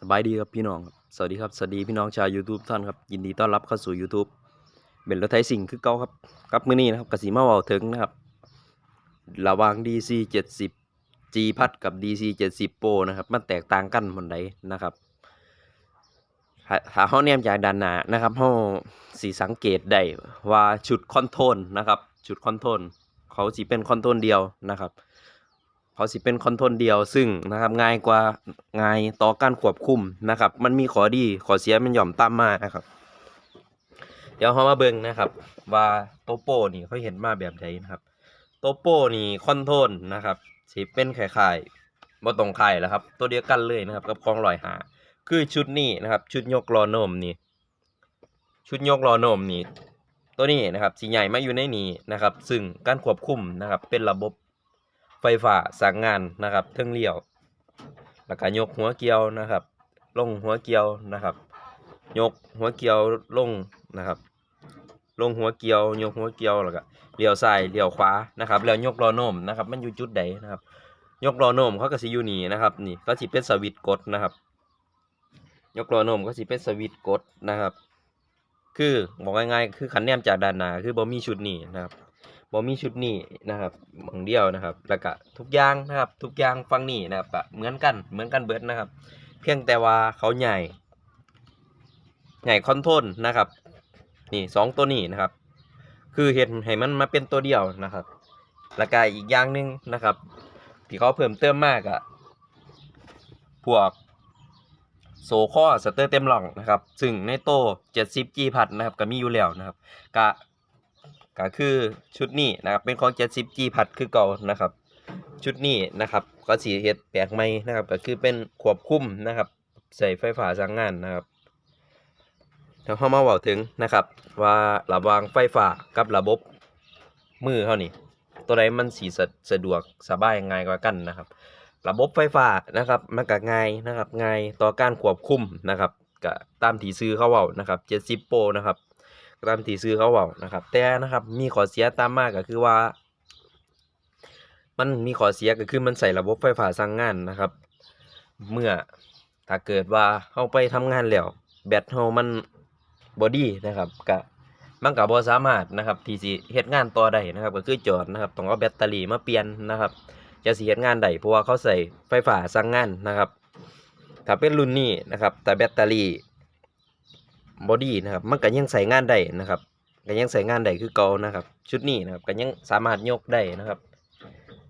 สบายดีครับพี่น้องครับสวัสดีครับสวัสดีพี่น้องชาว YouTube ท่านครับยินดีต้อนรับเข้าสู่ YouTube เป็นรถไทยสิ่งคือเก่าครับครับมื้อนี้นะครับกสิมาเวาถึงนะครับ ระหว่าง DC 70 G พัดกับ DC 70 Pro นะครับ มันแตกต่างกันหมดใดนะครับถ้าถ้าเฮาแนมจากด้านหน้านะครับเฮาสิสังเกตได้ว่าชุดคอนโทรลนะครับ ชุดคอนโทรลเขาสิเป็นคอนโทรลเดียวนะครับ เขาสิเป็นคอนโทรลเดียวซึ่งนะครับง่ายกว่าง่ายต่อการควบคุมนะครับ มันมีข้อดีข้อเสียมันหย่อมตามมานะครับ เดี๋ยวเรามาเบิ่งนะครับ ว่าโตโปนี่เขาเห็นมาแบบใดนะครับ โตโปนี่คอนโทรลนะครับสิเป็นคล้ายๆบ่ตรงไข่แล้วครับ ตัวเดียวกันเลยนะครับ กับของลอยหา คือชุดนี้นะครับ ชุดยกล้อนมนี่ ชุดยกล้อนมนี่ตัวนี้นะครับสีใหญ่มาอยู่ในนี้นะครับ ซึ่งการควบคุมนะครับ เป็นระบบ ไฟฟ้าสั่งงานนะครับเทิงเลี้ยวแล้วก็ยกหัวเกียวนะครับลงหัวเกียวนะครับ ยกหัวเกียวลงนะครับ ลงหัวเกียวยกหัวเกียวแล้วก็เลี้ยวซ้ายเลี้ยวขวานะครับ แล้วยกล้อโน้มนะครับ มันอยู่จุดใดนะครับ ยกล้อโน้มเขาก็สิอยู่นี่นะครับนี่ก็สิเป็นสวิตกดนะครับ ยกล้อโน้มก็สิเป็นสวิตกดนะครับ คือบอกง่ายๆคือขันแนมจากด้านหน้าคือบ่มีชุดนี้นะครับ บ่มีชุดนี้นะครับบางเดียวนะครับ แล้วก็ทุกอย่างนะครับ ทุกอย่างฟังนี่นะครับก็เหมือนกันเหมือนกันเบิดนะครับ เพียงแต่ว่าเขาใหญ่ ใหญ่คอนโทรลนะครับ นี่สองตัวนี้นะครับ คือเห็นให้มันมาเป็นตัวเดียวนะครับ แล้วก็อีกอย่างหนึ่งนะครับ ที่เขาเพิ่มเติมมากอะพวกโซข้อสเตอร์เต็มหล่องนะครับ ซึ่งในโต้70 G พัดนะครับ ก็มีอยู่แล้วนะครับก็ ก็คือชุดนี้นะครับเป็นของ 70 G พัดคือเก่านะครับ ชุดนี้นะครับก็สีเฮ็ดแปลกใหม่นะครับ ก็คือเป็นควบคุมนะครับ ใส่ไฟฟ้าสั่งงานนะครับเดี๋ยวเรามาเว้าถึงนะครับ ว่าระวางไฟฟ้ากับระบบมือเฮานี่ตัวใดมันสีสะสะดวกสบายง่ายกว่ากันนะครับ ระบบไฟฟ้านะครับมันก็ง่ายนะครับง่ายต่อการควบคุมนะครับก็ตามที่ซื้อเขาเว้านะครับ 70 Pro นะครับ ตามที่ซื้อเขาเว้านะครับ แต่นะครับมีข้อเสียตามมาก็คือว่า มันมีข้อเสียก็คือมันใส่ระบบไฟฟ้าสั่งงานนะครับ เมื่อถ้าเกิดว่าเฮาไปทำงานแล้วแบตเฮามันบ่ดีนะครับก็มันก็บ่สามารถนะครับที่สิเฮ็ดงานต่อได้นะครับ ก็คือจอดนะครับต้องเอาแบตเตอรี่มาเปลี่ยนนะครับ จะสิเฮ็ดงานได้เพราะว่าเขาใส่ไฟฟ้าสั่งงานนะครับ ถ้าเป็นรุ่นนี้นะครับ แต่แบตเตอรี่ บอดี้นะครับ มันก็ยังใส่งานได้นะครับก็ยังใส่งานได้คือเก่านะครับ ชุดนี้นะครับก็ยังสามารถยกได้นะครับ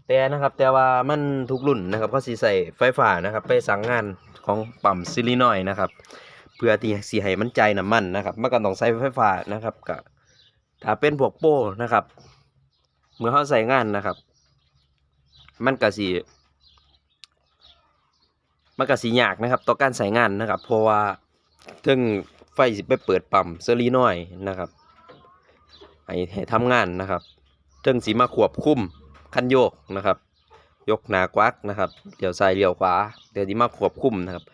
แต่นะครับแต่ว่ามันทุกรุ่นนะครับเขาสิใส่ไฟฟ้านะครับ ไปสั่งงานของปั๊มซิลินอยนะครับ เพื่อที่สิให้มันใจน้ำมันนะครับมันก็ต้องใช้ไฟฟ้านะครับก็ถ้าเป็นพวกโป้นะครับเมื่อเขาใส่งานนะครับ มันก็สิมันก็สิยากนะครับ ต่อการใส่งานนะครับ เพราะว่าถึง ไฟสิไปเปิดปั๊มเซรีน้อยนะครับให้ให้ทำงานนะครับถึงสิมาควบคุ้มคันโยกนะครับ ยกหนากวักนะครับเลี้ยวซ้ายเลี้ยวขวาเดี๋ยวสิมาควบคุ้มนะครับ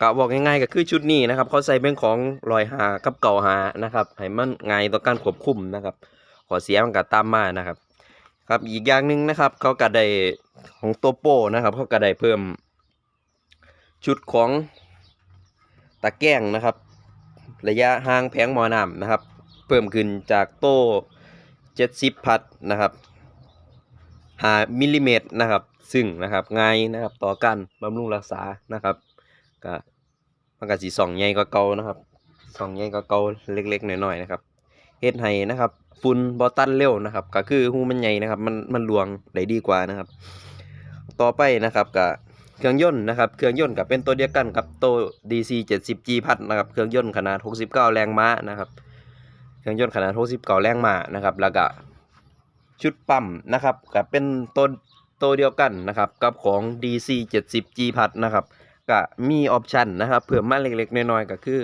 ก็บอกง่ายๆก็คือชุดนี้นะครับ เขาใส่เป็นของลอยหากับเก่าหานะครับให้มันง่ายต่อการควบคุมนะครับ ขอเสียมันก็ตามมานะครับ ครับอีกอย่างหนึ่งนะครับ เขาก็ได้ของตัวโป้นะครับ เขาก็ได้เพิ่ม ชุดของตะแกรงนะครับ ระยะห่างแผงหมอน้ำนะครับ เพิ่มขึ้นจากโต้70พัดนะครับ5มิลลิเมตรนะครับ ซึ่งนะครับง่ายนะครับต่อการบำรุงรักษานะครับก็มันก็สิส่องใหญ่กว่าเก่านะครับส่องใหญ่กว่าเก่าเล็กๆหน้อยๆนะครับเฮ็ดให้นะครับฝุ่นบอตันเร็วนะครับ ก็คือหูมันใหญ่นะครับ มันมันลวงได้ดีกว่านะครับ ต่อไปนะครับกับ เครื่องยนต์นะครับเครื่องยนต์กับเป็นตัวเดียวกันกับตัว DC 70G พัดนะครับเครื่องยนต์ขนาด 69 แรงม้านะครับเครื่องยนต์ขนาด 69 แรงม้านะครับแล้วก็ชุดปั๊มนะครับกับเป็นตัวตัวเดียวกันนะครับกับของ DC 70G พัดนะครับก็มีออปชันนะครับเพิ่มมาเล็กๆน้อยๆก็คือ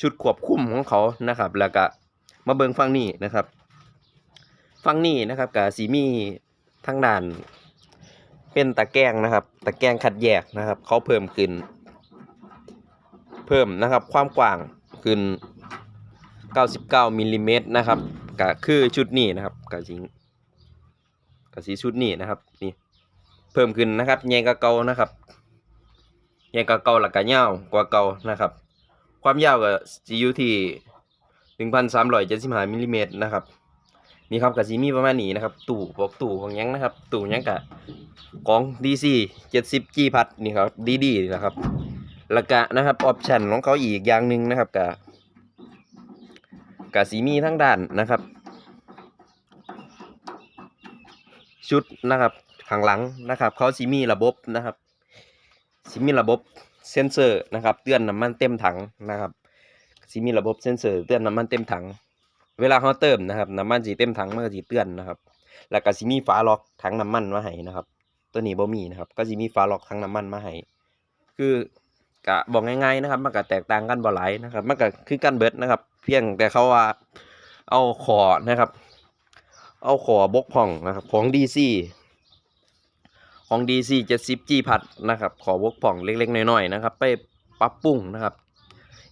ชุดควบคุมของเขานะครับ แล้วก็มาเบิ่งฟังนี้นะครับฟังนี้นะครับกับสีมีทางด้าน เป็นตะแกรงนะครับ ตะแกรงคัดแยกนะครับ เขาเพิ่มขึ้น เพิ่มนะครับ ความกว้างขึ้น 99มิลลิเมตรนะครับก็คือชุดนี้นะครับก็สิก็สีชุดนี้นะครับ นี่ เพิ่มขึ้นนะครับใหญ่กว่าเก่านะครับใหญ่กว่าเก่าแล้วก็ยาวกว่าเก่านะครับ ความยาวก็สิอยู่ที่1,375มิลลิเมตรนะครับ นี่ครับก็สิมีประมาณนี้นะครับ ตู้พวกตู้ของยังนะครับ ตู้ยังกะของ DC 70 G พัดนี่ครับดีๆนะครับล้วก็นะครับออปชันของเขาอีกอย่างหนึ่งนะครับกะกะสีมีทั้งด้านนะครับ ชุดนะครับข้างหลังนะครับเขาสีมีระบบนะครับสีมีระบบเซนเซอร์นะครับ เตือนน้ำมันเต็มถังนะครับสีมีระบบเซนเซอร์เตือนน้ำมันเต็มถัง เวลาเขาเติมนะครับน้ำมันสีเต็มถังมันก็สีเตือนนะครับ แล้วก็สีมีฝาล็อกถังน้ำมันมาให้นะครับ ตัวนี้บ่มีนะครับ ก็สีมีฝาล็อกถังน้ำมันมาให้คือกะบอกง่ายๆนะครับ มันก็แตกต่างกันบ่หลายนะครับ มันก็คือกันเบิดนะครับ เพียงแต่เขาว่าเอาขอนะครับ เอาขอบกพ่องนะครับ ของ DC ของ DC 70 G พัดนะครับ ขอบกพ่องเล็กๆน้อยๆนะครับ ไปปรับปรุงนะครับ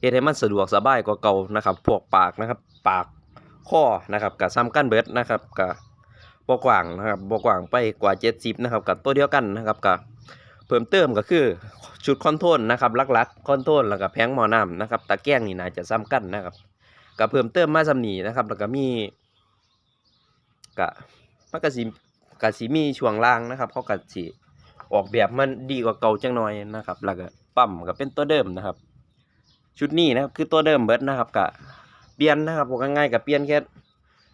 เฮ็ดให้มันสะดวกสบายกว่าเก่านะครับ พวกปากนะครับ ปาก ข้อนะครับกับซ้ำกันเบิดนะครับกับบกว้างนะครับบกว้างไปกว่า 70นะครับกับตัวเดียวกันนะครับกับเพิ่มเติมก็คือชุดคอนโทรลนะครับลักๆคอนโทรลแล้วก็แผงหมอน้ำนะครับตะแกรงนี่น่าจะซ้ำกันนะครับก็เพิ่มเติมมาสำนีนะครับแล้วก็มีกะมันก็สิกะสิมีช่วงล่างนะครับเขาก็สิออกแบบมันดีกว่าเก่าจังหน่อยนะครับแล้วก็ปั๊มก็เป็นตัวเดิมนะครับ ชุดนี้นะครับคือตัวเดิมเบิดนะครับกะเปลี่ยนนะครับบอกง่ายๆกับเปลี่ยนแค่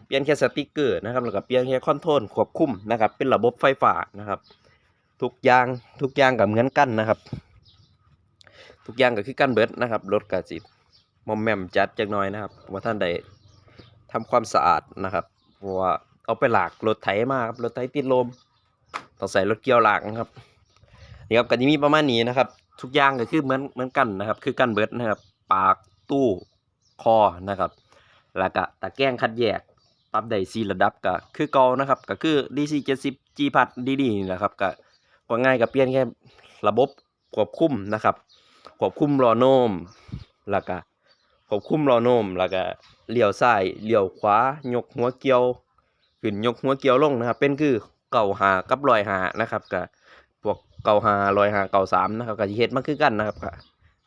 เปลี่ยนแค่สติกเกอร์นะครับแล้วก็เปลี่ยนแค่คอนโทรลควบคุมนะครับ เป็นระบบไฟฟ้านะครับ ทุกอย่างทุกอย่างกับเหมือนกันนะครับ ทุกอย่างก็คือกันเบิดนะครับรถกระสิมอมแมมจัดจักหน่อยนะครับว่าท่านใดทำความสะอาดนะครับเพราะว่าเอาไปหลากรถไถมาครับรถไถติดลมต้องใส่รถเกี่ยวหลากนะครับนี่ครับก็จะมีประมาณนี้นะครับ ทุกอย่างก็คือเหมือนเหมือนกันนะครับ คือกันเบิดนะครับ ปากตู้ คอนะครับ แล้วก็ตะแกรงคัดแยกปรับได้สี่ระดับก็คือเก่านะครับ ก็คือ DC 70 G พัดดีๆนี่แหละครับก็ว่าง่ายกับเปลี่ยนแค่ระบบควบคุมนะครับ ควบคุมรอโน้มแล้วก็ควบคุมรอโน้มแล้วก็เลี้ยวซ้ายเลี้ยวขวายกหัวเกี่ยวขึ้นยกหัวเกี่ยวลงนะครับ เป็นคือเก่าหากับลอยหานะครับกับพวกเก่าหาลอยหาเก่าสามนะครับกับเฮ็ดมันคือกันนะครับก็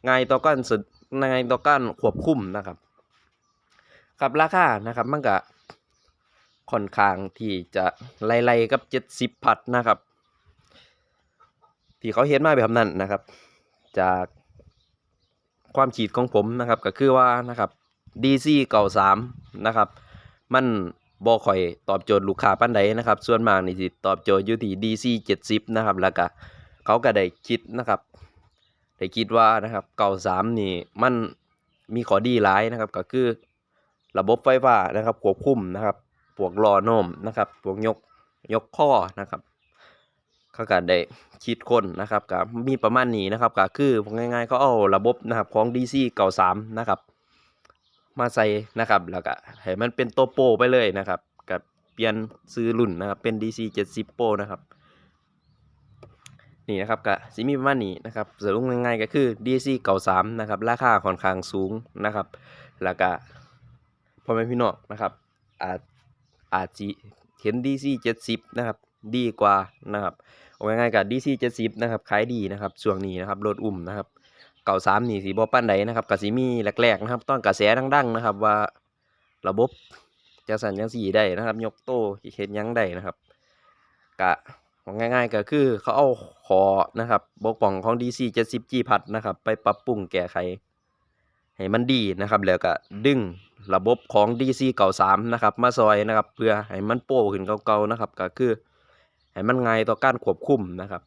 ง่ายต่อการสุด ง่ายต่อการควบคุมนะครับ ครับราคานะครับมันก็ค่อนข้างที่จะไล่ๆกับเจ็ดสิบพัดนะครับ ที่เขาเห็นมาแบบนั้นนะครับ จากความคิดของผมนะครับก็คือว่านะครับ DC เก่าสามนะครับ มันบ่ค่อยตอบโจทย์ลูกค้าปานใดนะครับ ส่วนมากนี่สิตอบโจทย์อยู่ที่ DC 70นะครับ แล้วก็เขาก็ได้คิดนะครับ ได้คิดว่านะครับเก่าสามนี่มันมีข้อดีหลายนะครับก็คือระบบไฟฟ้านะครับควบคุมนะครับพวกล้อโน้มนะครับพวกยกยกข้อนะครับเขาก็ได้คิดคนนะครับก็มีประมาณนี้นะครับก็คือง่ายๆเขาเอาระบบนะครับของ DC 93นะครับมาใส่นะครับแล้วก็ให้มันเป็นตัวโปรไปเลยนะครับกับเปลี่ยนซื้อรุ่นนะครับเป็น DC 70 Pro นะครับ นี่นะครับก็สิมีประมาณนี้นะครับสรุปง่ายๆก็คือ DC 93นะครับราคาค่อนข้างสูงนะครับ แล้วก็พ่อแม่พี่น้องนะครับอาจอาจจะเห็น DC 70นะครับดีกว่านะครับเอาง่ายๆกับ DC 70นะครับขายดีนะครับช่วงนี้นะครับรถอุ่มนะครับเก่าสามนี่สีบอปั้นใดนะครับกับสิมีแรกๆนะครับต้อนกระแสดังๆนะครับว่าระบบจังสันจังสีได้นะครับ ยกโต้เห็นยังได้นะครับกะเอา ง่ายๆก็คือเขาเอาขอนะครับบกป่องของ DC 70 G พัดนะครับ ไปปรับปรุงแก้ไข ให้มันดีนะครับ แล้วก็ดึงระบบของ DC เก่า3นะครับ มาซอยนะครับ เพื่อให้มันโป้ขึ้นเก่าๆนะครับ ก็คือให้มันง่ายต่อการควบคุมนะครับ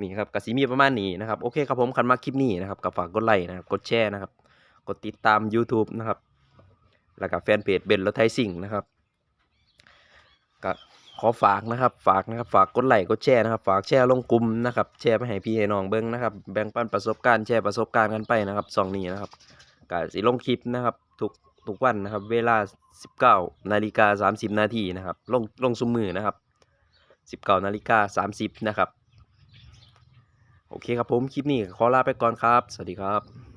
นี่ครับกสิมีประมาณนี้นะครับโอเคครับผมคันมาคลิปนี้นะครับก็ฝากกดไลค์นะครับกดแชร์นะครับ กดติดตาม YouTube นะครับ แล้วก็แฟนเพจเบนรถไทยสิ่งนะครับก็ ขอฝากนะครับ ฝากนะครับ ฝากกดไลค์กดแชร์นะครับ ฝากแชร์ลงกลุ่มนะครับ แชร์ไปให้พี่ให้น้องเบิ้งนะครับ แบ่งปันประสบการณ์ แชร์ประสบการณ์กันไปนะครับสองนี้นะครับก็สิลงคลิปนะครับ ทุกทุกวันนะครับ เวลา 19นาฬิกา30 นาทีนะครับ ลงลงซุมมือนะครับ 19นาฬิกา30นะครับ โอเคครับผม คลิปนี้ขอลาไปก่อนครับ สวัสดีครับ